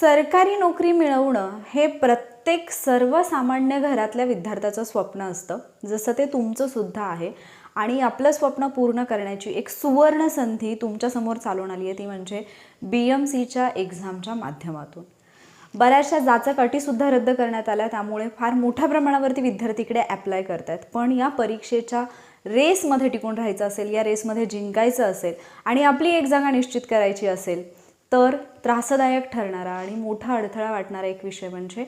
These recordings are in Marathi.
सरकारी नोकरी मिळवणं हे प्रत्येक सर्वसामान्य घरातल्या विद्यार्थ्याचं स्वप्न असतं. जसं ते तुमचं सुद्धा आहे. आणि आपलं स्वप्न पूर्ण करण्याची एक सुवर्ण संधी तुमच्यासमोर चालून आली आहे. ती म्हणजे बी एम सीच्या एक्झामच्या माध्यमातून. बऱ्याचशा जाचक अटीसुद्धा रद्द करण्यात आल्या. त्यामुळे फार मोठ्या प्रमाणावरती विद्यार्थी इकडे ॲप्लाय करत आहेत पण या परीक्षेच्या रेसमध्ये टिकून राहायचं असेल या रेसमध्ये जिंकायचं असेल आणि आपली एक जागा निश्चित करायची असेल तर त्रासदायक ठरणारा आणि मोठा अडथळा वाटणारा एक विषय म्हणजे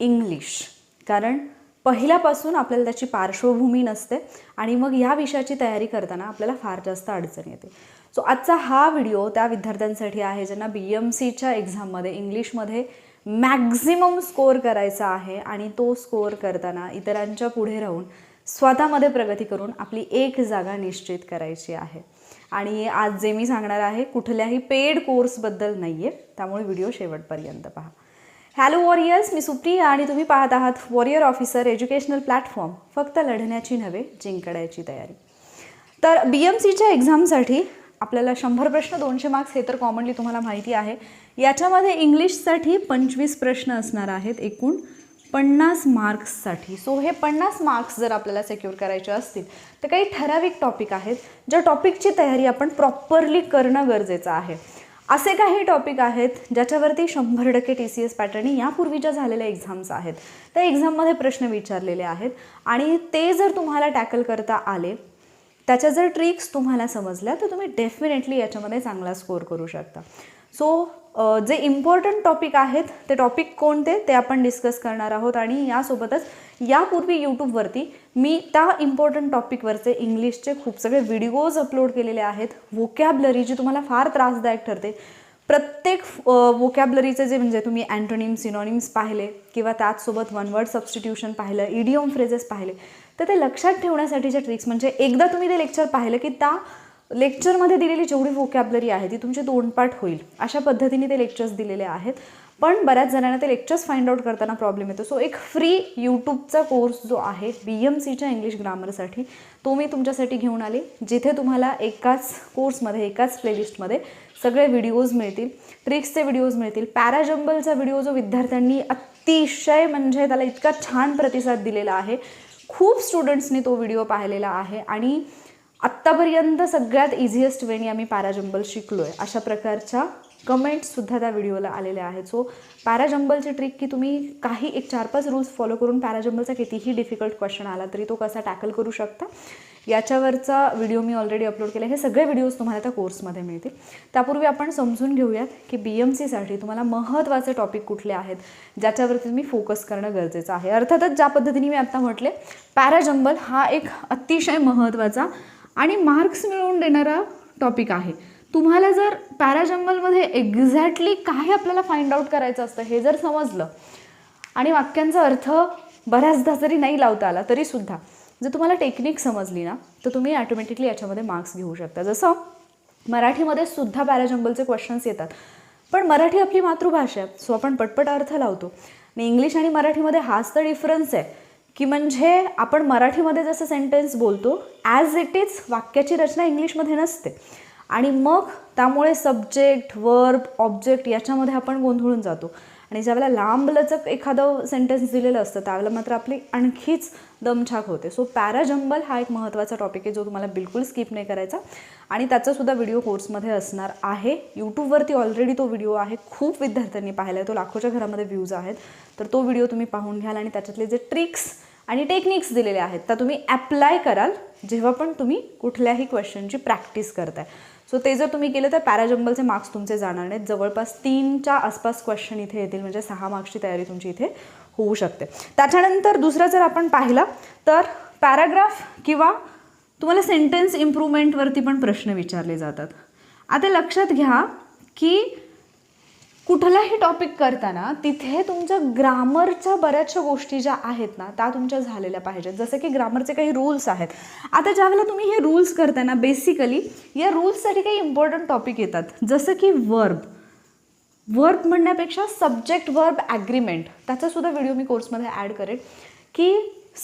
इंग्लिश. कारण पहिल्यापासून आपल्याला त्याची पार्श्वभूमी नसते आणि मग या विषयाची तयारी करताना आपल्याला फार जास्त अडचण येते. सो आजचा हा व्हिडिओ त्या विद्यार्थ्यांसाठी आहे ज्यांना बी एम सीच्या एक्झाममध्ये इंग्लिशमध्ये मॅक्झिमम स्कोअर करायचा आहे आणि तो स्कोअर करताना इतरांच्या पुढे राहून स्वतःमध्ये प्रगती करून आपली एक जागा निश्चित करायची आहे. आणि आज जे मी सांगणार आहे कुठल्याही पेड कोर्सबद्दल नाही आहे त्यामुळे व्हिडिओ शेवटपर्यंत पहा. हॅलो वॉरियर्स मी सुप्रिया आणि तुम्ही पाहत आहात वॉरियर ऑफिसर एज्युकेशनल प्लॅटफॉर्म फक्त लढण्याची नव्हे जिंकण्याची तयारी. तर बी एम सीच्या एक्झामसाठी आपल्याला शंभर प्रश्न दोनशे मार्क्स हे तर कॉमनली तुम्हाला माहिती आहे. याच्यामध्ये इंग्लिशसाठी पंचवीस प्रश्न असणार आहेत एकूण. पन्नास मार्क्ससाठी. सो हे पन्नास मार्क्स जर आपल्याला सेक्युअर करायचे असतील तर काही ठराविक टॉपिक आहेत ज्या टॉपिकची तयारी आपण प्रॉपरली करणं गरजेचं आहे. असे काही टॉपिक आहेत ज्याच्यावरती शंभर टक्के टी सी एस पॅटर्नी यापूर्वीच्या झालेल्या एक्झाम्स आहेत. त्या एक्झाममध्ये प्रश्न विचारलेले आहेत. आणि ते जर तुम्हाला टॅकल करता आले त्याच्या जर ट्रिक्स तुम्हाला समजल्या तर तुम्ही डेफिनेटली याच्यामध्ये चांगला स्कोअर करू शकता. सो जे इम्पॉर्टंट टॉपिक आहेत ते टॉपिक कोणते ते आपण डिस्कस करणार आहोत आणि यासोबतच यापूर्वी यूट्यूबवरती मी त्या इम्पॉर्टंट टॉपिकवरचे इंग्लिशचे खूप सगळे व्हिडिओज अपलोड केलेले आहेत. वोकॅबलरी जी तुम्हाला फार त्रासदायक ठरते. प्रत्येक वोकॅबलरीचे जे म्हणजे तुम्ही अँटोनिम सिनॉनिम्स पाहिले किंवा त्याचसोबत वन वर्ड सबस्टिट्यूशन पाहिलं इडिओम फ्रेजेस पाहिले तर ते लक्षात ठेवण्यासाठीच्या ट्रिक्स म्हणजे एकदा तुम्ही ते लेक्चर पाहिलं की त्या लेक्चरमध्ये दिलेली जेवढी वोकॅबलरी आहे ती तुमची दोनपाठ होईल. अशा पद्धतीने ते लेक्चर्स दिलेले आहेत. पण बऱ्याच जणांना ते लेक्चर्स फाइंड आउट करताना प्रॉब्लेम येतो. सो एक फ्री यूट्यूबचा कोर्स जो आहे बी एम सीच्या इंग्लिश ग्रामरसाठी तो मी तुमच्यासाठी घेऊन आले. जिथे तुम्हाला एकाच कोर्समध्ये एकाच प्लेलिस्टमध्ये सगळे व्हिडिओज मिळतील ट्रिक्सचे व्हिडिओज मिळतील. पॅराजंबलचा व्हिडिओ जो विद्यार्थ्यांनी अतिशय म्हणजे त्याला इतका छान प्रतिसाद दिलेला आहे. खूप स्टुडंट्सनी तो व्हिडिओ पाहिलेला आहे. आणि आत्तापर्यंत सगळ्यात इझिएस्ट वेनी आम्ही पॅराजंबल शिकलो आहे अशा प्रकारच्या कमेंट्ससुद्धा त्या व्हिडिओला आलेल्या आहेत. सो पॅराजंबलची ट्रिक की तुम्ही काही एक चार पाच रूल्स फॉलो करून पॅराजंबलचा कितीही डिफिकल्ट क्वेश्चन आला तरी तो कसा टॅकल करू शकता याच्यावरचा व्हिडिओ मी ऑलरेडी अपलोड केला. हे सगळे व्हिडिओज तुम्हाला त्या कोर्समध्ये मिळतील. त्यापूर्वी आपण समजून घेऊयात की बी एम सीसाठी तुम्हाला महत्त्वाचे टॉपिक कुठले आहेत ज्याच्यावरती तुम्ही फोकस करणं गरजेचं आहे. अर्थातच ज्या पद्धतीने मी आता म्हटले पॅराजंबल हा एक अतिशय महत्त्वाचा आणि मार्क्स मिळवून देणारा टॉपिक आहे. तुम्हाला जर पॅराजंगलमध्ये एक्झॅक्टली काय आपल्याला फाइंड आउट करायचं असतं हे जर समजलं आणि वाक्यांचा अर्थ बऱ्याचदा जरी नाही लावता आला तरीसुद्धा जर तुम्हाला टेक्निक समजली ना तर तुम्ही ॲटोमॅटिकली याच्यामध्ये मार्क्स घेऊ शकता. जसं मराठीमध्ये सुद्धा पॅराजंगलचे क्वेश्चन्स येतात. पण मराठी आपली मातृभाषा आहे सो आपण पटपट अर्थ लावतो. आणि इंग्लिश आणि मराठीमध्ये हाच तर डिफरन्स आहे. की म्हणजे आपण मराठीमध्ये जसं सेंटेन्स बोलतो ॲज इट इज वाक्याची रचना इंग्लिशमध्ये नसते. आणि मग त्यामुळे सब्जेक्ट वर्ब ऑब्जेक्ट याच्यामध्ये आपण गोंधळून जातो. आणि ज्यावेळेला लांबलचक एखादं सेंटेन्स दिलेलं असतं त्यावेळेला मात्र आपली आणखीच दमछाक होते. सो पॅराजंबल हा एक महत्त्वाचा टॉपिक आहे जो तुम्हाला बिलकुल स्किप नाही करायचा. आणि त्याचासुद्धा व्हिडिओ कोर्समध्ये असणार आहे. यूट्यूबवरती ऑलरेडी तो व्हिडिओ आहे. खूप विद्यार्थ्यांनी पाहिला आहे तो लाखोच्या घरामध्ये व्ह्यूज आहेत. तर तो व्हिडिओ तुम्ही पाहून घ्याल आणि त्याच्यातले जे ट्रिक्स आणि टेक्निक्स दिलेले आहेत त्या तुम्ही ॲप्लाय कराल जेव्हा पण तुम्ही कुठल्याही क्वेश्चनची प्रॅक्टिस करताय. सो ते जर तुम्ही केलं तर पॅराजंबलचे मार्क्स तुमचे जाणार नाहीत. जवळपास तीनच्या आसपास क्वेश्चन इथे येतील. म्हणजे सहा मार्क्सची तयारी तुमची इथे होऊ शकते. त्याच्यानंतर दुसरं जर आपण पाहिलं तर पॅराग्राफ किंवा तुम्हाला सेंटेन्स इम्प्रूव्हमेंटवरती पण प्रश्न विचारले जातात. आता लक्षात घ्या की कुठलाही टॉपिक करताना तिथे तुमच्या ग्रामरच्या बऱ्याचशा गोष्टी ज्या आहेत ना त्या तुमच्या झालेल्या पाहिजेत. जसं की ग्रामरचे काही रूल्स आहेत. आता ज्यावेळेला तुम्ही हे रूल्स करताना बेसिकली या रूल्ससाठी काही इम्पॉर्टंट टॉपिक येतात. जसं की वर्ब वर्ब म्हणण्यापेक्षा सब्जेक्ट वर्ब ॲग्रीमेंट त्याचासुद्धा व्हिडिओ मी कोर्समध्ये ॲड करेन. की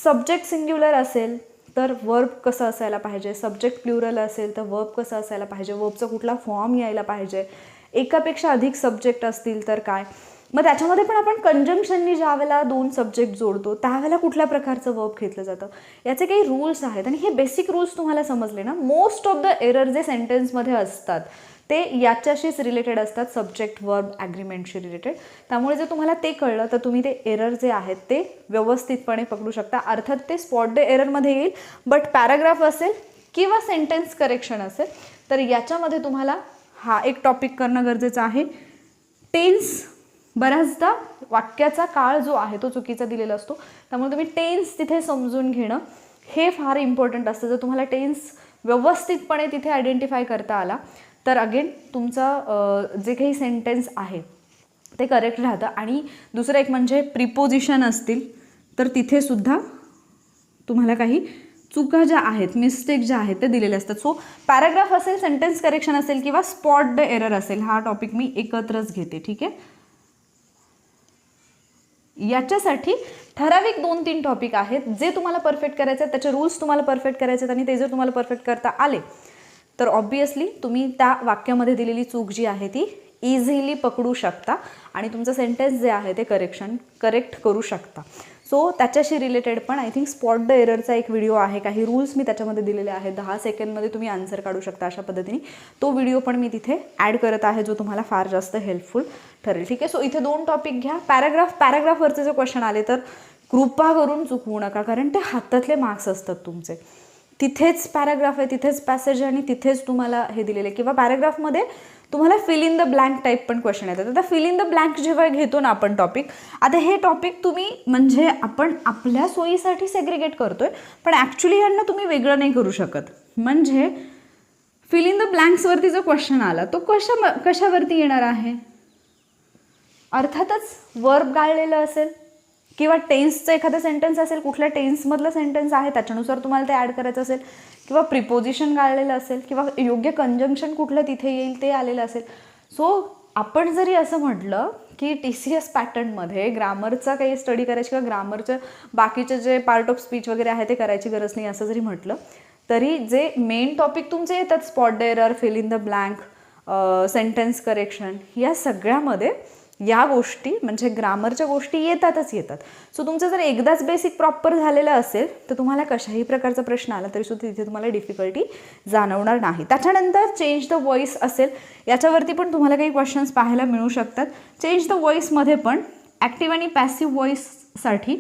सब्जेक्ट सिंग्युलर असेल तर वर्ब कसं असायला पाहिजे? सब्जेक्ट प्लुरल असेल तर वर्ब कसं असायला पाहिजे? वर्बचा कुठला फॉर्म यायला पाहिजे? एकापेक्षा अधिक सब्जेक्ट असतील तर काय? मग त्याच्यामध्ये पण आपण कंजंक्शननी ज्यावेळेला दोन सब्जेक्ट जोडतो त्यावेळेला कुठल्या प्रकारचं वर्ब घेतलं जातं? याचे काही रूल्स आहेत आणि हे बेसिक रूल्स तुम्हाला समजले ना? मोस्ट ऑफ द एरर जे सेंटेन्समध्ये असतात ते याच्याशीच रिलेटेड असतात सब्जेक्ट वर्ब ॲग्रीमेंटशी रिलेटेड त्यामुळे जर तुम्हाला ते कळलं तर तुम्ही ते एरर जे आहेत ते व्यवस्थितपणे पकडू शकता. अर्थात ते स्पॉट डे एररमध्ये येईल बट पॅराग्राफ असेल किंवा सेंटेन्स करेक्शन असेल तर याच्यामध्ये तुम्हाला हा एक टॉपिक करणं गरजेचं आहे. टेन्स बऱ्याचदा वाक्याचा काळ जो आहे तो चुकीचा दिलेला असतो. त्यामुळे तुम्ही टेन्स तिथे समजून घेणं हे फार इम्पॉर्टंट असतं. जर तुम्हाला टेन्स व्यवस्थितपणे तिथे आयडेंटिफाय करता आला तर अगेन तुमचा जे काही सेंटेन्स आहे ते करेक्ट राहतं. आणि दुसरं एक म्हणजे प्रिपोजिशन असतील तर तिथेसुद्धा तुम्हाला काही चुका ज्या आहेत मिस्टेक ज्या आहेत ते दिलेले असतात. सो पॅराग्राफ असेल सेंटेन्स करेक्शन असेल किंवा स्पॉट द एरर असेल हा टॉपिक मी एकत्रच घेते ठीक आहे? याच्यासाठी ठराविक दोन तीन टॉपिक आहेत जे तुम्हाला परफेक्ट करायचे आहेत त्याचे रूल्स तुम्हाला परफेक्ट करायचे आहेत आणि ते जर तुम्हाला परफेक्ट करता आले तर ऑब्वियसली तुम्ही त्या वाक्यामध्ये दिलेली चूक जी आहे ती इझिली पकडू शकता आणि तुमचं सेंटेन्स जे आहे ते करेक्शन करेक्ट करू शकता. सो त्याच्याशी रिलेटेड पण आय थिंक स्पॉट द एररचा एक व्हिडिओ आहे. काही रूल्स मी त्याच्यामध्ये दिलेले आहेत. दहा सेकंडमध्ये तुम्ही आन्सर काढू शकता अशा पद्धतीने. तो व्हिडिओ पण मी तिथे ॲड करत आहे जो तुम्हाला फार जास्त हेल्पफुल ठरेल. ठीक आहे? सो इथे दोन टॉपिक घ्या. पॅराग्राफ पॅराग्राफवरचे जे क्वेश्चन आले तर कृपा करून चुकवू नका कारण ते हातातले मार्क्स असतात तुमचे. तिथेच पॅराग्राफ आहे तिथेच पॅसेज आणि तिथेच तुम्हाला हे दिलेले. किंवा पॅराग्राफमध्ये तुम्हाला fill in the blank type पण क्वेश्चन येतात. आता फिल इन द ब्लँक जेव्हा घेतो ना आपण टॉपिक आता हे टॉपिक तुम्ही म्हणजे आपण आपल्या सोयीसाठी सेग्रिगेट आहे पण ॲक्च्युली यांना तुम्ही वेगळं नाही करू शकत. म्हणजे फिल इन द ब्लँक्सवरती जो क्वेश्चन आला तो कशा कशावरती येणार आहे? अर्थातच वर्ब गाळलेलं असेल. किंवा टेन्सचं एखादं सेंटेन्स असेल कुठल्या टेन्समधलं सेंटेन्स आहे त्याच्यानुसार तुम्हाला ते ॲड करायचं असेल किंवा प्रिपोजिशन गाळलेलं असेल किंवा योग्य कंजंक्शन कुठलं तिथे येईल ते आलेलं असेल. सो आपण जरी असं म्हटलं की टी सी एस पॅटर्नमध्ये ग्रामरचा काही स्टडी करायची किंवा ग्रामरचं बाकीचे जे पार्ट ऑफ स्पीच वगैरे आहे ते करायची गरज नाही असं जरी म्हटलं तरी जे मेन टॉपिक तुमचे येतात spot the error fill in the blank sentence correction या सगळ्यामध्ये या गोष्टी म्हणजे ग्रामरच्या गोष्टी येतातच येतात. सो तुमचं जर एकदाच बेसिक प्रॉपर झालेलं असेल तर तुम्हाला कशाही प्रकारचा प्रश्न आला तरी सुद्धा तिथे तुम्हाला डिफिकल्टी जाणवणार नाही. त्याच्यानंतर चेंज द वॉईस असेल याच्यावरती पण तुम्हाला काही क्वेश्चन्स पाहायला मिळू शकतात. चेंज द वॉईसमध्ये पण ॲक्टिव्ह आणि पॅसिव्ह वॉईससाठी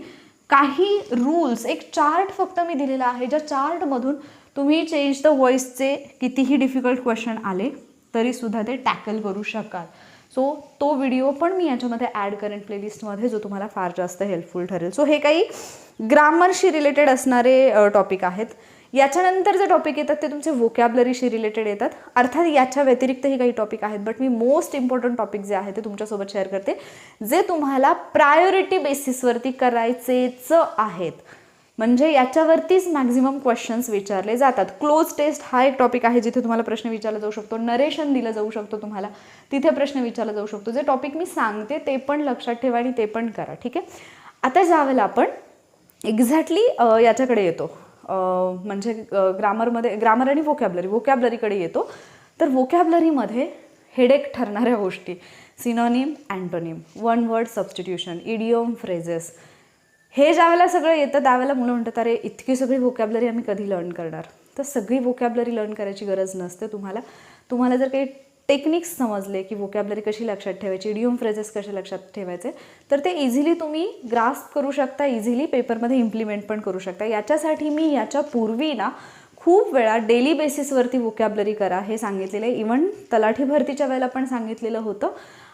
काही रूल्स एक चार्ट फक्त मी दिलेला आहे ज्या चार्टमधून तुम्ही चेंज द वॉईसचे कितीही डिफिकल्ट क्वेश्चन आले तरीसुद्धा ते टॅकल करू शकाल. सो तो व्हिडिओ पण मी याच्यामध्ये ॲड करेन प्लेलिस्टमध्ये जो तुम्हाला फार जास्त हेल्पफुल ठरेल. सो हे काही ग्रामरशी रिलेटेड असणारे टॉपिक आहेत. याच्यानंतर जे टॉपिक येतात ते तुमचे वोकॅबलरीशी रिलेटेड येतात. अर्थात याच्या व्यतिरिक्तही काही टॉपिक आहेत बट मी मोस्ट इम्पॉर्टंट टॉपिक जे आहे ते तुमच्यासोबत शेअर करते. जे तुम्हाला प्रायोरिटी बेसिसवरती करायचेच आहेत. म्हणजे याच्यावरतीच मॅक्झिमम क्वेश्चन्स विचारले जातात. क्लोज टेस्ट हा एक टॉपिक आहे जिथे तुम्हाला प्रश्न विचारला जाऊ शकतो. नरेशन दिलं जाऊ शकतो तुम्हाला. तिथे प्रश्न विचारला जाऊ शकतो. जे टॉपिक मी सांगते ते पण लक्षात ठेवा आणि ते पण करा. ठीक आहे? आता ज्यावेळेला आपण एक्झॅक्टली याच्याकडे येतो. म्हणजे ग्रामरमध्ये ग्रामर आणि वोकॅबलरी वोकॅबलरीकडे येतो. तर वोकॅबलरीमध्ये हेडेक ठरणाऱ्या गोष्टी. Synonym antonym one word substitution idiom phrases हे ज्यावेळेला सगळं येतं त्यावेळेला मुलं म्हणतात अरे इतकी सगळी वोकॅबलरी आम्ही कधी लर्न करणार? तर सगळी वोकॅबलरी लर्न करायची गरज नसते तुम्हाला. तुम्हाला जर काही टेक्निक्स समजले की वोकॅबलरी कशी लक्षात ठेवायची इडिओम फ्रेजेस कसे लक्षात ठेवायचे तर ते इझिली तुम्ही ग्रास्प करू शकता इझिली पेपरमध्ये इम्प्लिमेंट पण करू शकता. याच्यासाठी मी याच्या पूर्वी ना खूप वेळा डेली बेसिसवरती वोकॅबलरी करा हे सांगितलेलं आहे. इवन तलाठी भरतीच्या वेळेला पण सांगितलेलं होतं.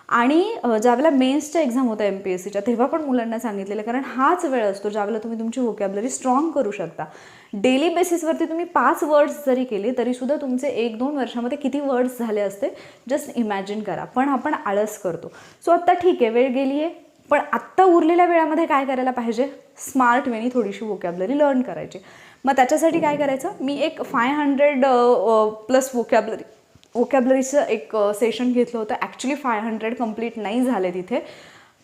आणि ज्यावेळेला मेन्सच्या एक्झाम होत्या एम पी एस सीच्या तेव्हा पण मुलांना सांगितलेलं कारण हाच वेळ असतो ज्यावेळेला तुम्ही तुमची वोकॅबलरी स्ट्रॉंग करू शकता. डेली बेसिसवरती तुम्ही पाच वर्ड्स जरी केले तरीसुद्धा तुमचे एक दोन वर्षामध्ये किती वर्ड्स झाले असते जस्ट इमॅजिन करा. पण आपण आळस करतो. सो आत्ता ठीक आहे वेळ गेली आहे. पण आत्ता उरलेल्या वेळामध्ये काय करायला पाहिजे? स्मार्ट वेनी थोडीशी वोकॅबलरी लर्न करायची. मग त्याच्यासाठी काय करायचं? मी एक फाय हंड्रेड प्लस वोकॅबलरी वोकॅबलरीचं एक सेशन घेतलं होतं. ॲक्च्युली फाय हंड्रेड कंप्लीट नाही झाले तिथे.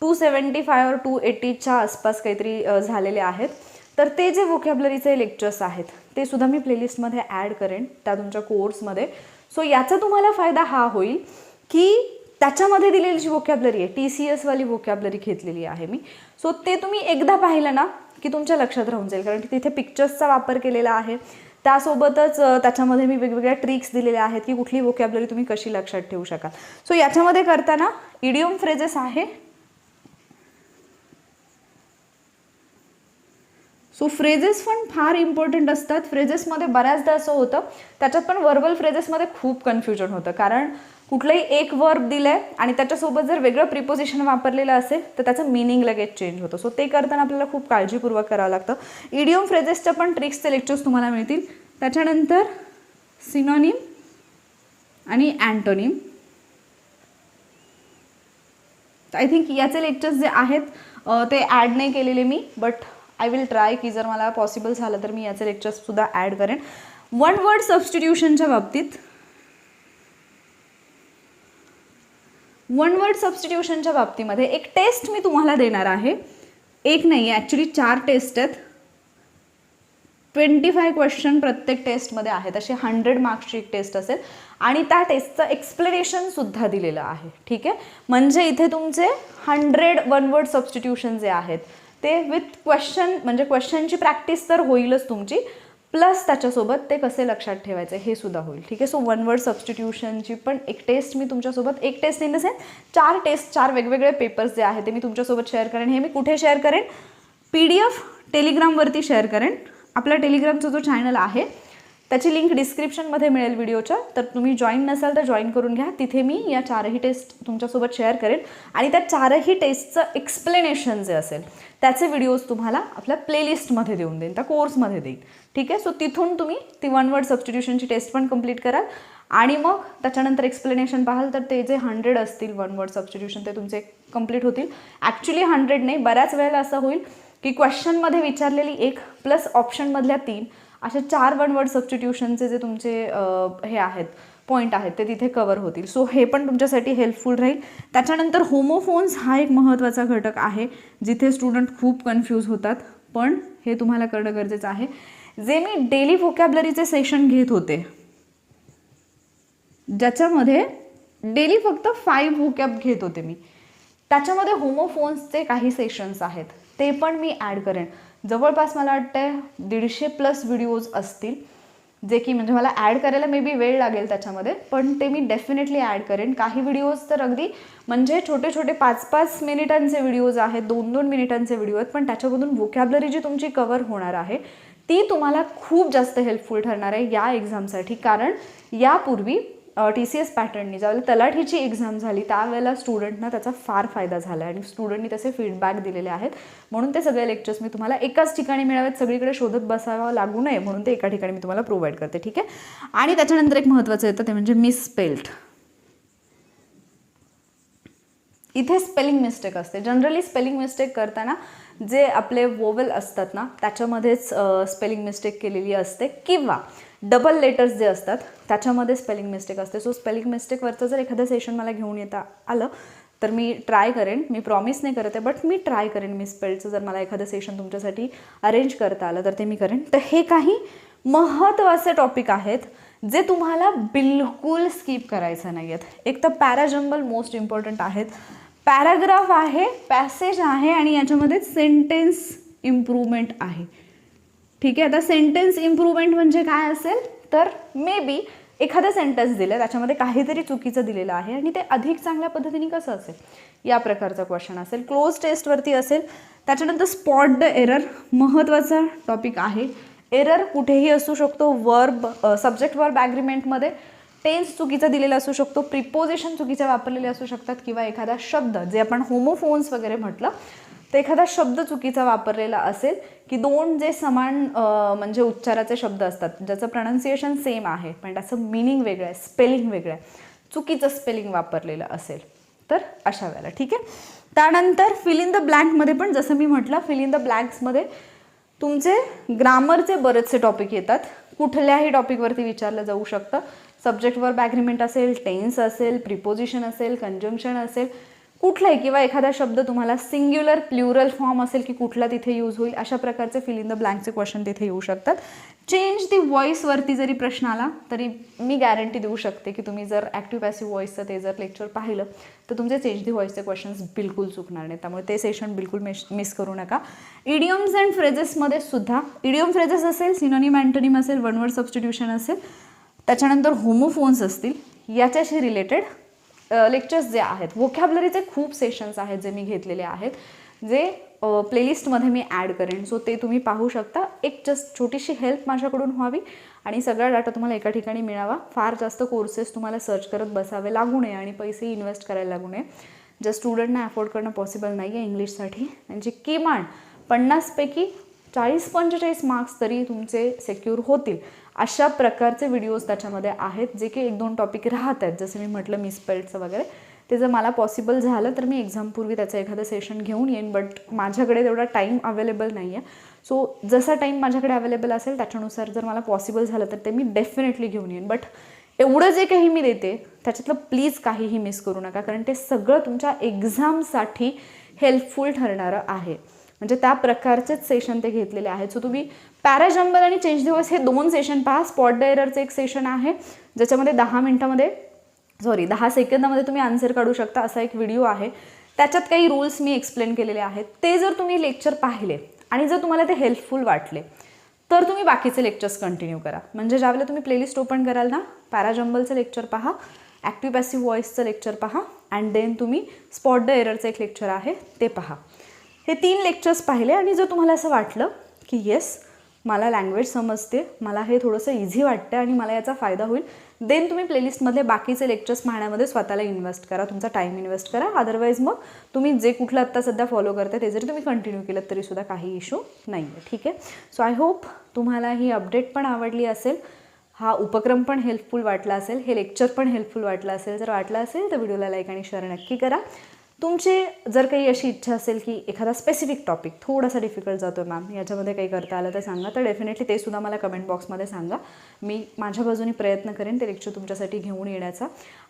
टू सेवन्टी फाय और टू एटीच्या आसपास काहीतरी झालेले आहेत. तर ते जे वोकॅबलरीचे लेक्चर्स आहेत ते सुद्धा मी प्लेलिस्टमध्ये ॲड करेन त्या तुमच्या कोर्समध्ये सो याचा तुम्हाला फायदा हा होईल की त्याच्यामध्ये दिलेली जी वोकॅबलरी आहे टी सी एसवाली वोकॅबलरी घेतलेली आहे मी. सो ते तुम्ही एकदा पाहिलं ना की तुमच्या लक्षात राहून जाईल. कारण की तिथे पिक्चर्सचा वापर केलेला आहे. त्यासोबतच त्याच्यामध्ये मी वेगवेगळ्या ट्रिक्स दिलेल्या आहेत की कुठली वोकॅबलरी तुम्ही कशी लक्षात ठेवू शकाल. सो याच्यामध्ये करताना इडियम फ्रेजेस आहे. सो फ्रेजेस पण फार इम्पॉर्टंट असतात. फ्रेजेसमध्ये बऱ्याचदा असं होतं त्याच्यात पण वर्बल फ्रेजेसमध्ये खूप कन्फ्युजन होतं. कारण कुठलंही एक वर्ब दिलं आहे आणि त्याच्यासोबत जर वेगळं प्रिपोजिशन वापरलेलं असेल तर त्याचं मिनिंग लगेच चेंज होतं. सो ते करताना आपल्याला खूप काळजीपूर्वक करावं लागतं. इडियम फ्रेजेसच्या पण ट्रिक्सचे लेक्चर्स तुम्हाला मिळतील. त्याच्यानंतर सिनॉनिम आणि अँटोनिम आय थिंक याचे लेक्चर्स जे आहेत ते ॲड नाही केलेले मी बट आय विल ट्राय की जर मला पॉसिबल झालं तर मी याचे लेक्चर्ससुद्धा ॲड करेन. वन वर्ड सबस्टिट्यूशनच्या बाबतीत वन वर्ड सबस्टिट्यूशनच्या बाबतीमध्ये एक टेस्ट मी तुम्हाला देणार आहे. एक नाही आहे ॲक्च्युली चार टेस्ट आहेत. ट्वेंटी फाय क्वेश्चन प्रत्येक टेस्टमध्ये आहेत. असे हंड्रेड मार्क्सची एक टेस्ट असेल. आणि त्या टेस्टचं एक्सप्लेनेशनसुद्धा दिलेलं आहे. ठीक आहे? म्हणजे इथे तुमचे हंड्रेड वन वर्ड सबस्टिट्यूशन जे आहेत ते विथ क्वेश्चन म्हणजे क्वेश्चनची प्रॅक्टिस तर होईलच तुमची. प्लस त्याच्यासोबत ते कसे लक्षात ठेवायचे हे सुद्धा होईल. ठीक आहे? सो वन वर्ड सबस्टिट्यूशनची पण एक टेस्ट मी तुमच्यासोबत एक टेस्ट इन द सेन्स चार टेस्ट चार वेगवेगळे पेपर्स जे आहेत ते मी तुमच्यासोबत शेअर करेन. हे मी कुठे शेअर करेन? पी डी एफ टेलिग्रामवरती शेअर करेन. आपला टेलिग्रामचा जो चॅनल आहे त्याची लिंक डिस्क्रिप्शनमध्ये मिळेल व्हिडिओच्या तर तुम्ही जॉईन नसाल तर जॉईन करून घ्या. तिथे मी या चारही टेस्ट तुमच्यासोबत शेअर करेन. आणि त्या चारही टेस्टचं एक्सप्लेनेशन जे असेल त्याचे व्हिडिओज तुम्हाला आपल्या प्लेलिस्टमध्ये देऊन देईन त्या कोर्समध्ये देईन. ठीक आहे? सो तिथून तुम्ही ती वन वर्ड सबस्टिट्यूशनची टेस्ट पण कंप्लीट कराल. आणि मग त्याच्यानंतर एक्सप्लेनेशन पाहाल तर ते जे हंड्रेड असतील वन वर्ड सबस्टिट्यूशन ते तुमचे कंप्लीट होतील. ॲक्च्युली हंड्रेड नाही बऱ्याच वेळेला असं होईल की क्वेश्चनमध्ये विचारलेली एक प्लस ऑप्शनमधल्या तीन अशा चार वन वर्ड सबस्टिट्यूशनचे जे तुमचे हे आहेत पॉईंट आहेत ते तिथे कवर होतील. सो हे पण तुमच्यासाठी हेल्पफुल राहील. त्याच्यानंतर होमोफोन्स हा एक महत्त्वाचा घटक आहे जिथे स्टुडंट खूप कन्फ्यूज होतात. पण हे तुम्हाला करणं गरजेचं आहे. जे मी डेली व्होकॅबलरीचे सेशन घेत होते ज्याच्यामध्ये डेली फक्त फाईव्ह व्होकॅब घेत होते मी. त्याच्यामध्ये होमोफोन्सचे काही सेशन्स आहेत. ते पण मी ॲड करेन. जवळपास मला वाटतं दीडशे प्लस व्हिडिओज असतील. जे की म्हणजे मला ॲड करायला मे बी वेळ लागेल त्याच्यामध्ये पण ते मी डेफिनेटली ॲड करेन. काही व्हिडिओज तर अगदी म्हणजे छोटे छोटे पाच पाच मिनिटांचे व्हिडिओज आहेत दोन दोन मिनिटांचे व्हिडिओ आहेत पण त्याच्यामधून वोकॅबलरी जी तुमची कवर होणार आहे ती तुम्हाला खूप जास्त हेल्पफुल ठरणार आहे या एक्झामसाठी कारण यापूर्वी टी सी एस पॅटर्ननी ज्यावेळेला तलाठीची एक्झाम झाली त्यावेळेला स्टुडंटना त्याचा फार फायदा झाला आणि स्टुडंटनी तसे फीडबॅक दिलेले आहेत. म्हणून ते सगळे लेक्चर्स मी तुम्हाला एकाच ठिकाणी मिळावेत सगळीकडे शोधत बसावं लागू नये म्हणून ते एका ठिकाणी मी तुम्हाला प्रोव्हाइड करते ठीक आहे? आणि त्याच्यानंतर एक महत्त्वाचं येतं ते म्हणजे मिसस्पेल्ड इथे स्पेलिंग मिस्टेक असते. जनरली स्पेलिंग मिस्टेक करताना जे आपले वोवेल असतात ना त्याच्यामध्येच स्पेलिंग मिस्टेक केलेली असते. किंवा डबल लेटर्स जे असतात त्याच्यामध्ये स्पेलिंग मिस्टेक असते. सो स्पेलिंग मिस्टेकवरचं जर एखादं सेशन मला घेऊन येता आलं तर मी ट्राय करेन. मी प्रॉमिस नाही करत आहे बट मी ट्राय करेन. मिसस्पेल्डचं जर मला एखादं सेशन तुमच्यासाठी अरेंज करता आलं तर ते मी करेन. तर हे काही महत्त्वाचे टॉपिक आहेत जे तुम्हाला बिलकुल स्किप करायचं नाही आहेत. एक तर पॅराजंबल मोस्ट इम्पॉर्टंट आहेत. पॅराग्राफ आहे पॅसेज आहे आणि याच्यामध्ये सेंटेन्स इम्प्रूव्हमेंट आहे. ठीक आहे आता सेंटेन्स इम्प्रूव्हमेंट म्हणजे काय असेल? तर मे बी एखादा सेंटेन्स दिलं त्याच्यामध्ये काहीतरी चुकीचं दिलेलं आहे आणि ते अधिक चांगल्या पद्धतीने कसं असेल? या प्रकारचा क्वेश्चन असेल. क्लोज टेस्टवरती असेल. त्याच्यानंतर स्पॉट द एरर महत्त्वाचा टॉपिक आहे. एरर कुठेही असू शकतो वर्ब सब्जेक्ट वर्ब ॲग्रीमेंटमध्ये टेन्स चुकीचा दिलेला असू शकतो प्रिपोजिशन चुकीच्या वापरलेले असू शकतात किंवा एखादा शब्द जे आपण होमोफोन्स वगैरे म्हटलं तर एखादा शब्द चुकीचा वापरलेला असेल की दोन जे समान म्हणजे उच्चाराचे शब्द असतात ज्याचं प्रनाऊन्सिएशन सेम आहे पण त्याचं मिनिंग वेगळं आहे स्पेलिंग वेगळं आहे चुकीचं स्पेलिंग वापरलेलं असेल तर अशा वेळेला ठीक आहे? त्यानंतर फिल इन द ब्लँकमध्ये पण जसं मी म्हटलं फिल इन द ब्लँक्समध्ये तुमचे ग्रामरचे बरेचसे टॉपिक येतात. कुठल्याही टॉपिकवरती विचारलं जाऊ शकतं. सब्जेक्टवर बॅग्रीमेंट असेल टेन्स असेल प्रिपोजिशन असेल कंजंक्शन असेल कुठलाही किंवा एखादा शब्द तुम्हाला सिंग्युलर प्ल्युरल फॉर्म असेल की कुठला तिथे यूज होईल अशा प्रकारचे फिल इन द ब्लँकचे क्वेश्चन तिथे येऊ शकतात. चेंज दी व्हॉईसवरती जरी प्रश्न आला तरी मी गॅरंटी देऊ शकते की तुम्ही जर ॲक्टिव्ह पॅसिव्ह व्हॉईसचं ते जर लेक्चर पाहिलं तर तुमचे चेंज दी व्हॉईसचे क्वेश्चन्स बिलकुल चुकणार नाही त्यामुळे ते सेशन बिलकुल मिस मिस करू नका. इडियम्स अँड फ्रेजेसमध्ये सुद्धा इडियम फ्रेजेस असेल सिनोनिम अँटोनिम असेल वन वर्ड सबस्टिट्यूशन असेल त्याच्यानंतर होमोफोन्स असतील याच्याशी रिलेटेड लेक्चर्स जे आहेत वोकॅबलरीचे खूप सेशन्स आहेत जे मी घेतलेले आहेत जे प्लेलिस्टमध्ये मी ॲड करेन. सो ते तुम्ही पाहू शकता. एक जस्ट छोटीशी हेल्प माझ्याकडून व्हावी आणि सगळा डाटा तुम्हाला एका ठिकाणी मिळावा. फार जास्त कोर्सेस तुम्हाला सर्च करत बसावे लागू नये आणि पैसे इन्व्हेस्ट करायला लागू नये. ज्या स्टुडंटना अफोर्ड करणं पॉसिबल नाही आहे इंग्लिशसाठी त्यांची किमान पन्नासपैकी चाळीस पंचेचाळीस मार्क्स तरी तुमचे सेक्युर होतील. अशा प्रकारचे व्हिडिओज त्याच्यामध्ये आहेत जे की एक दोन टॉपिक राहत आहेत. जसं मी म्हटलं मिसपेल्टचं वगैरे. ते जर मला पॉसिबल झालं तर मी एक्झामपूर्वी त्याचं एखादं सेशन घेऊन येईन बट माझ्याकडे तेवढा टाईम अवेलेबल नाही आहे सो जसा टाईम माझ्याकडे अवेलेबल असेल त्याच्यानुसार जर मला पॉसिबल झालं तर ते मी डेफिनेटली घेऊन येईन. बट एवढं जे काही मी देते त्याच्यातलं प्लीज काहीही मिस करू नका कारण ते सगळं तुमच्या एक्झामसाठी हेल्पफुल ठरणारं आहे. म्हणजे त्या प्रकारचेच सेशन ते घेतलेले आहेत. सो तुम्ही पॅराजंबल आणि चेंज दिवस हे दोन सेशन पहा. स्पॉट डायररचं एक सेशन आहे ज्याच्यामध्ये दहा मिनटामध्ये सॉरी दहा सेकंदामध्ये तुम्ही आन्सर काढू शकता. असा एक व्हिडिओ आहे. त्याच्यात काही रूल्स मी एक्सप्लेन केलेले आहेत. ते जर तुम्ही लेक्चर पाहिले आणि जर तुम्हाला ते हेल्पफुल वाटले तर तुम्ही बाकीचे लेक्चर्स कंटिन्यू करा. म्हणजे ज्यावेळेला तुम्ही प्लेलिस्ट ओपन कराल ना पॅराजंबलचं लेक्चर पहा ॲक्टिव्ह पॅसिव्ह व्हॉईसचं लेक्चर पहा अँड देन तुम्ही स्पॉट द एररचं एक लेक्चर आहे ते पहा. हे तीन लेक्चर्स पाहिले आणि जर तुम्हाला असं वाटलं की येस मला लँग्वेज समजते मला हे थोडंसं इझी वाटतं आणि मला याचा फायदा होईल देन तुम्ही प्लेलिस्टमधले बाकीचे लेक्चर्स पाहण्यामध्ये स्वतःला इन्व्हेस्ट करा तुमचा टाईम इन्व्हेस्ट करा. अदरवाईज मग तुम्ही जे कुठलं आत्ता सध्या फॉलो करता ते जरी तुम्ही कंटिन्यू केलं तरीसुद्धा काही इशू नाही आहे ठीक आहे? सो आय होप तुम्हाला ही अपडेट पण आवडली असेल. हा उपक्रम पण हेल्पफुल वाटला असेल हे लेक्चर पण हेल्पफुल वाटलं असेल. जर वाटलं असेल तर व्हिडिओला लाईक आणि शेअर नक्की करा. तुमची जर काही अशी इच्छा असेल की एखादा स्पेसिफिक टॉपिक थोडासा डिफिकल्ट जातो मॅम याच्यामध्ये काही करता आलं तर सांगा. तर डेफिनेटली ते सुद्धा मला कमेंट बॉक्समध्ये सांगा. मी माझ्या बाजूने प्रयत्न करेन ते लेक्चर तुमच्यासाठी घेऊन येण्याचा.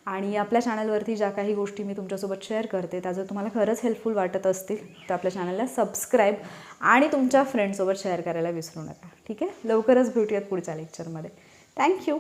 आणि आपल्या चॅनलवरती ज्या काही गोष्टी मी तुमच्यासोबत शेअर करते त्या जर तुम्हाला खरंच हेल्पफुल वाटत असतील तर आपल्या चॅनलला सबस्क्राईब आणि तुमच्या फ्रेंडसोबत शेअर करायला विसरू नका. ठीक आहे? लवकरच भेटूयात पुढच्या लेक्चरमध्ये थँक्यू